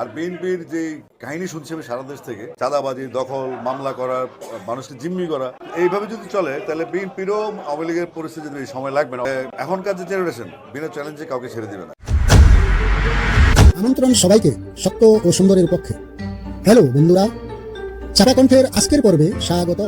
আর বিএনপির যে কাহিনী শুনছি আমি সারা দেশ থেকে, চাঁদাবাজি, দখল, মামলা করা, মানুষকে জিম্মি করা, এইভাবে যদি চলে, তাহলে বিএনপিরও আওয়ামী লীগের পরিস্থিতি সময় লাগবে না। এখনকার যে জেনারেশন বিনা চ্যালেঞ্জে কাউকে ছেড়ে দিবে না। আমন্ত্রণ সবাইকে সত্য ও সুন্দরের পক্ষে। হ্যালো বন্ধুরা চাপা কণ্ঠের আজকের পর্বে স্বাগত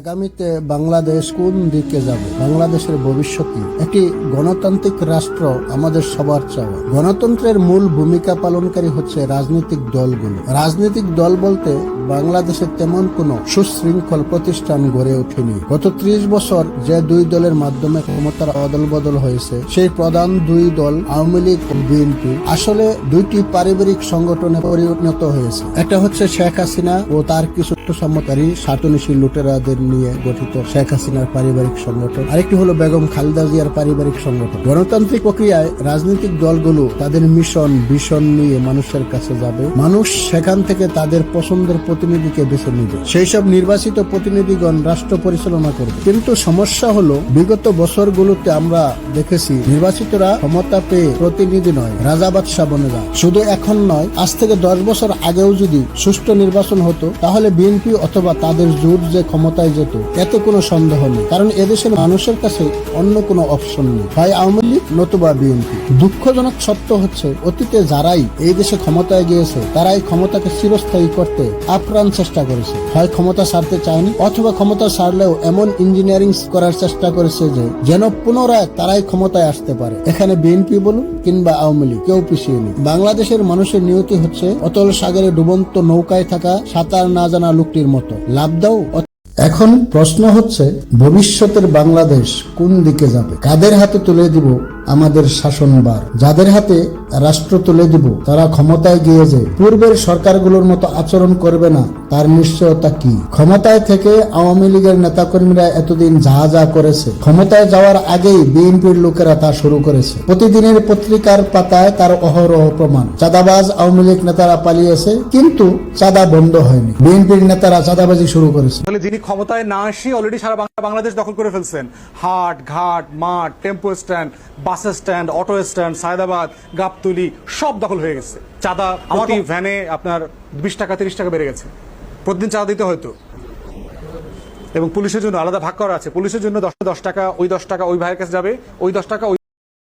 আগামীতে বাংলাদেশ কোন দিকে যাবে? বাংলাদেশের ভবিষ্যৎ কি? একটি গণতান্ত্রিক রাষ্ট্র আমাদের সবার চাওয়া। গণতন্ত্রের মূল ভূমিকা পালনকারী হচ্ছে রাজনৈতিক দলগুলো। রাজনৈতিক দল বলতে বাংলাদেশে তেমন কোনো সুশৃঙ্খল প্রতিষ্ঠান গড়ে ওঠেনি। গত ত্রিশ বছর যে দুই দলের মাধ্যমে ক্ষমতার অদল বদল হয়েছে, সেই প্রধান দুই দল আওয়ামী লীগ ও বিএনপি। আসলে দুইটি পারিবারিক সংগঠনে পরিণত হয়েছে। একটা হচ্ছে শেখ হাসিনা ও তার কিছু সম্মতারী সাতনিশী লুটেরাদের নিয়ে গঠিত শেখ হাসিনার পারিবারিক সংগঠন। আরেকটি হলো বেগম খালেদা জিয়ার পারিবারিক সংগঠন। গণতান্ত্রিক প্রক্রিয়ায় রাজনৈতিক দলগুলো তাদের মিশন ভিশন নিয়ে মানুষের কাছে যাবে। মানুষ সেখান থেকে তাদের পছন্দের প্রতিনিধিকে বেছে নিবে। সেই সব নির্বাচিত প্রতিনিধিগণ রাষ্ট্র পরিচালনা করবে। কিন্তু সমস্যা হলো, বিগত বছরগুলোতে আমরা দেখেছি, নির্বাচিতরা ক্ষমতা পেয়ে প্রতিনিধি নয় রাজাবাদ যায়। শুধু এখন নয়, আজ থেকে দশ বছর আগেও যদি সুষ্ঠু নির্বাচন হতো, তাহলে বিএনপি অথবা তাদের জোট যে ক্ষমতায় যেত, এতে কোনো সন্দেহ নেই। কারণ এদেশের মানুষের কাছে অন্য কোনো অপশন নেই। ভাই, আওয়ামী লীগ নতুবা বিএনপি। দুঃখজনক সত্য হচ্ছে, অতীতে যারাই এই দেশে ক্ষমতায় গিয়েছে, তারাই ক্ষমতাকে চিরস্থায়ী করতে আপ্রাণ চেষ্টা করেছে। হয় ক্ষমতা ছাড়তে চায়নি, অথবা ক্ষমতা ছাড়লেও এমন ইঞ্জিনিয়ারিং করার চেষ্টা করেছে যে, যেন পুনরায় তারাই ক্ষমতায় আসতে পারে। এখানে বিএনপি বলুন কিংবা আওয়ামী লীগ, কেউ পিছিয়ে নেই। বাংলাদেশের মানুষের নিয়তি হচ্ছে অতল সাগরে ডুবন্ত নৌকায় থাকা সাঁতার না জানা লোকটির মতো। লাভ দাও। এখন প্রশ্ন হচ্ছে, ভবিষ্যতের বাংলাদেশ কোন দিকে যাবে? কাদের হাতে তুলে দিব আমাদের শাসনবার যাদের হাতে রাষ্ট্র তুলে দিব, তারা ক্ষমতায় গিয়ে যে পূর্বের সরকারগুলোর মতো আচরণ করবে না, তার নিশ্চয়তা কি? ক্ষমতায় থেকে আওয়ামী লীগের নেতাকর্মীরা এতদিন যা যা করেছে, ক্ষমতায় যাওয়ার আগেই বিএনপির লোকেরা তা শুরু করেছে। প্রতিদিনের পত্রিকার পাতায় তার অহরহ প্রমাণ। চাঁদাবাজ আওয়ামী লীগ নেতারা পালিয়েছে, কিন্তু চাঁদা বন্ধ হয়নি। বিএনপির নেতারা চাঁদাবাজি শুরু করেছে। তাহলে যিনি ক্ষমতায় না এসে অলরেডি সারা বাংলাদেশ দখল করে ফেলছেন। হাট, ঘাট, মাঠ, tempo stand bus stand auto stand Sayedabad Gabtoli সব দখল হয়ে গেছে। চাঁদা প্রতি ভ্যানে আপনার বিশ টাকা তিরিশ টাকা বেড়ে গেছে। প্রতিদিন চাঁদা দিতে হয়তো। এবং পুলিশের জন্য আলাদা ভাগ করা আছে। পুলিশের জন্য দশ দশ টাকা ওই দশ টাকা ওই ভাইয়ের কাছে যাবে ওই দশ টাকা ওই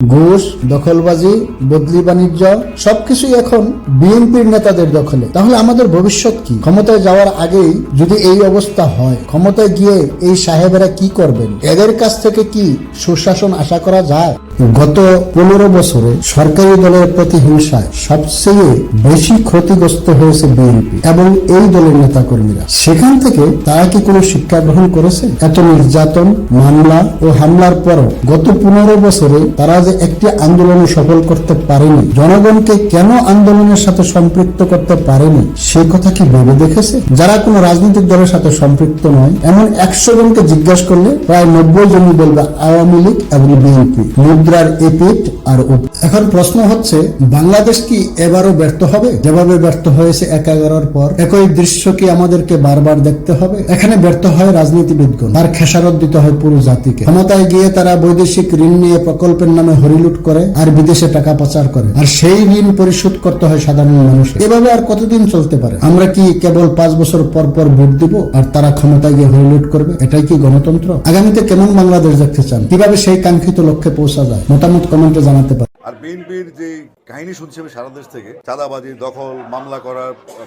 ঘুষ দখলবাজি বদলি বাণিজ্য সবকিছুই এখন বিএনপির নেতাদের দখলে। তাহলে আমাদের ভবিষ্যৎ কি? ক্ষমতায় যাওয়ার আগেই যদি এই অবস্থা হয় ক্ষমতায় গিয়ে এই সাহেবেরা কি করবেন? এদের কাছ থেকে কি সুশাসন আশা করা যায়? গত পনেরো বছরে সরকারি দলের প্রতিহিংসায় সবচেয়ে বেশি ক্ষতিগ্রস্ত হয়েছে বিএনপি এবং এই দলের নেতাকর্মীরা। সেখান থেকে তারা কি কোনো শিক্ষা গ্রহণ করেছে? এত নির্যাতন, মামলা ও হামলার পরও গত পনেরো বছরে তারা যে একটি আন্দোলনে সফল করতে পারেনি, জনগণকে কেন আন্দোলনের সাথে সম্পৃক্ত করতে পারেনি, সে কথা কি ভেবে দেখেছে? যারা কোনো রাজনৈতিক দলের সাথে সম্পৃক্ত নয়, এমন একশো জনকে জিজ্ঞাসা করলে প্রায় নব্বই জনই বলবে আওয়ামী লীগ এবং বিএনপি। মুদ্রার এপিট আর এখন প্রশ্ন হচ্ছে, বাংলাদেশ কি এবারও ব্যর্থ হবে? যেভাবে ব্যর্থ হয়েছে এক এগারোর পর, একই দৃশ্য কি আমাদেরকে বারবার দেখতে হবে? এখানে ব্যর্থ হয় রাজনীতিবিদগণ। তার খেসারত দিতে হয় পুরো জাতিকে। ক্ষমতায় গিয়ে তারা বৈদেশিক ঋণ নিয়ে প্রকল্পের নামে হরিলুট করে আর বিদেশে টাকা পাচার করে। আর সেই ঋণ পরিশোধ করতে হয় সাধারণ মানুষ এভাবে আর কতদিন চলতে পারে? আমরা কি কেবল পাঁচ বছর পর পর ভোট দিব আর তারা ক্ষমতায় গিয়ে হরিলুট করবে? এটাই কি গণতন্ত্র? আগামীতে কেমন বাংলাদেশ দেখতে চান? কীভাবে সেই কাঙ্ক্ষিত লক্ষ্যে পৌঁছা যায়? মতামত কমেন্টে জানাতে পারেন আর বিএনপির যে কাহিনী শুনছি আমি সারা দেশ থেকে চাঁদাবাজি দখল মামলা করা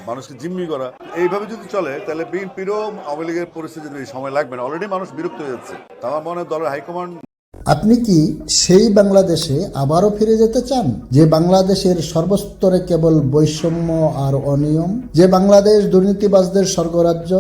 মানুষকে জিম্মি করা এইভাবে যদি চলে তাহলে বিএনপিরও আওয়ামী লীগের পরিস্থিতি সময় লাগবে না। অলরেডি মানুষ বিরক্ত হয়ে যাচ্ছে। আমার মনে হয় দলের হাইকমান্ড আপনি কি সেই বাংলাদেশে আবারও ফিরে যেতে চান? যে বাংলাদেশের সর্বস্তরে কেবল বৈষম্য আর অনিয়ম? যে বাংলাদেশ দুর্নীতিবাজদের স্বর্গরাজ্য?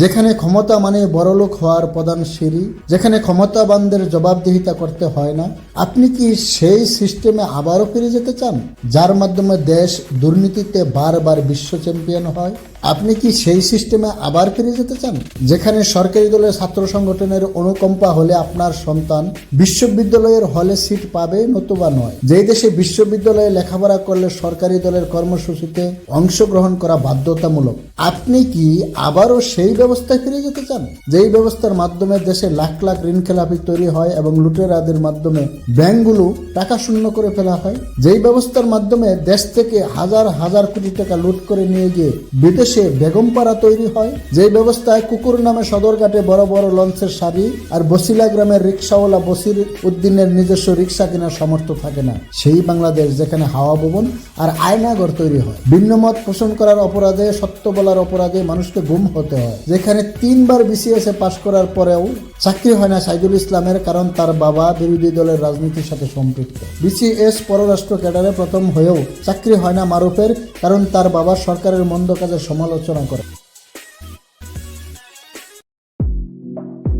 যেখানে ক্ষমতা মানে বড়লোক হওয়ার প্রধান সিঁড়ি? যেখানে ক্ষমতাবানদের জবাবদিহিতা করতে হয় না? আপনি কি সেই সিস্টেমে আবারও ফিরে যেতে চান, যার মাধ্যমে দেশ দুর্নীতিতে বারবার বিশ্ব চ্যাম্পিয়ন হয়? আপনি কি সেই সিস্টেমে আবার ফিরে যেতে চান, যেখানে সরকারি দলের ছাত্র সংগঠনের অনুকম্পা হলে আপনার সন্তান বিশ্ববিদ্যালয়ের হলে সিট পাবে নতুবা নয়? যেই দেশে বিশ্ববিদ্যালয়ে লেখাপড়া করলে সরকারি দলের কর্মসূচিতে অংশগ্রহণ করা বাধ্যতামূলক, আপনি কি আবারও সেই ব্যবস্থায় ফিরে যেতে চান, যেই ব্যবস্থার মাধ্যমে দেশে লাখ লাখ ঋণ খেলাপি তৈরি হয় এবং লুটেরাদের মাধ্যমে ব্যাংকগুলো টাকা শূন্য করে ফেলা হয়। যেই ব্যবস্থার মাধ্যমে দেশ থেকে হাজার হাজার কোটি টাকা লুট করে নিয়ে গিয়ে বিদেশে বেগমপাড়া তৈরি হয়, যেই ব্যবস্থায় কুকুর নামে সদরঘাটে বড় বড় লঞ্চের সারি আর বসিলা গ্রামের রিক্সাওয়ালা বসির উদ্দিনের নিজস্ব রিক্সা কেনার সামর্থ্য থাকে না। সেই বাংলাদেশ যেখানে হাওয়া ভবন আর আয়নাঘর তৈরি হয়। ভিন্নমত পোষণ করার অপরাধে, সত্য বলার অপরাধে মানুষকে গুম হতে হয়। যেখানে তিনবার বিসিএস পাশ করার পরেও চাকরি হয় না সাইদুল ইসলামের কারণ তার বাবা বিরোধী দলের রাজনীতির সাথে সম্পৃক্ত। বিসিএস পররাষ্ট্র ক্যাডারে প্রথম হয়েও চাকরি হয় না মারুফের কারণ তার বাবা সরকারের মন্দ কাজের সমালোচনা করে।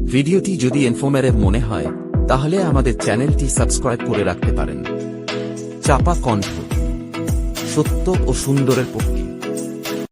ভিডিওটি যদি ইনফরমেটিভ মনে হয়, তাহলে আমাদের চ্যানেলটি সাবস্ক্রাইব করে রাখতে পারেন। চাপা কণ্ঠ। সত্য ও সুন্দরের পক্ষে।